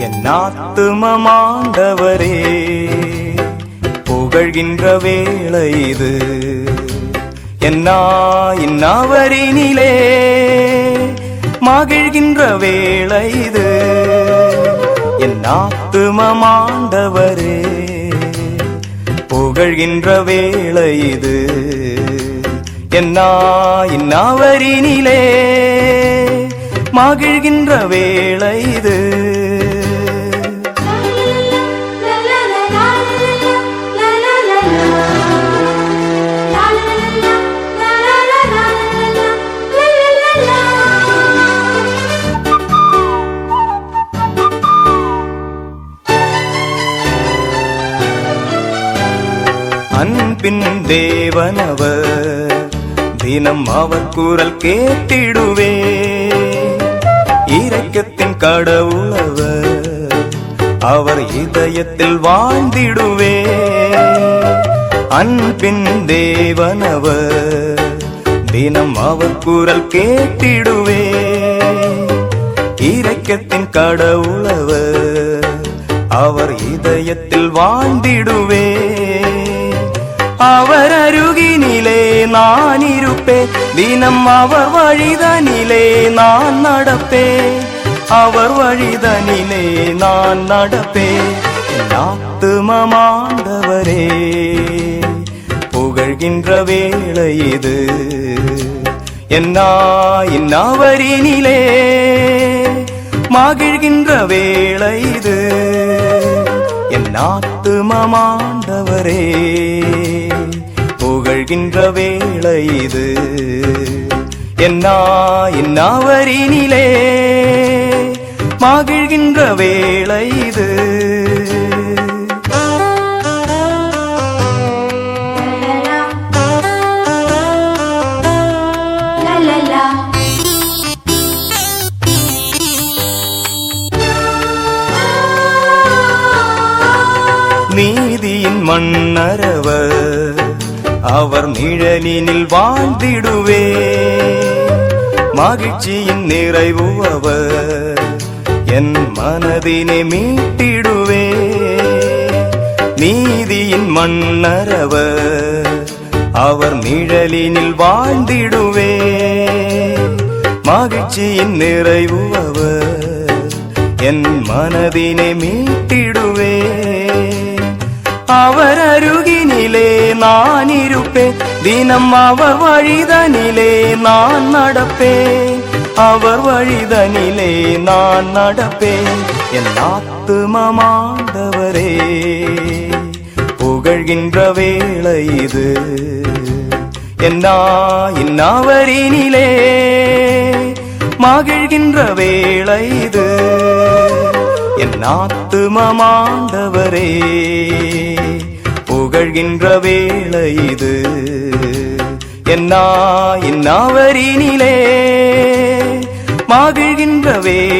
என் ஆத்துமமாண்டவரே புகழ்கின்ற வேளை இது. என்னா இன்னாவரினிலே மகிழ்கின்ற வேளை இது. என் ஆத்துமமாண்டவரே புகழ்கின்ற வேளை இது. என்னா இன்னாவரினிலே மகிழ்கின்ற வேளை இது. பின் தேவனவர். தினம் அவர் குரல் கேட்டிடுவே இறக்கத்தின் கடவுளவர் அவர் இதயத்தில் வாழ்ந்திடுவே அன்பின் தேவனவர் தினம் அவர் குரல் கேட்டிடுவே இறக்கத்தின் கடவுளவர் அவர் இதயத்தில் வாழ்ந்திடுவே அவர் அருகினிலே நான் இருப்பேன். தினம் அவர் வழிதனிலே நான் நடப்பேன். அவர் வழிதனிலே நான் நடப்பேன். என் ஆத்துமமாண்டவரே புகழ்கின்ற வேளை இது. என்னா இன்னாவரினிலே மகிழ்கின்ற வேளை இது. என் ஆத்துமமாண்டவரே புகழ்கின்ற வேளை இது. என்னா இன்னாவரினிலே மகிழ்கின்ற வேளை இது. நீதியின் மன்னரவர் அவர் நிழலினில் வாழ்ந்திடுவே. மகிழ்ச்சியின் நிறைவு அவர் என் மனதினை மீட்டிடுவே. நீதியின் மன்னரவர் அவர் நிழலினில் வாழ்ந்திடுவே. மகிழ்ச்சியின் நிறைவு அவர் என் மனதினை மீட்டிடுவே. அவர் அருகினிலே நான் இருப்பேன். தினம் அவர் வழிதனிலே நான் நடப்பேன். அவர் வழிதனிலே நான் நடப்பேன். என் ஆத்துமமாண்டவரே புகழ்கின்ற வேளை இது. என்னா இன்னாவரினிலே மகிழ்கின்ற வேளை இது. என் ஆத்துமமாண்டவரே புகழ்கின்ற வேலை இது. என்னா இன்னாவரினிலே மகிழ்கின்ற வேளை இது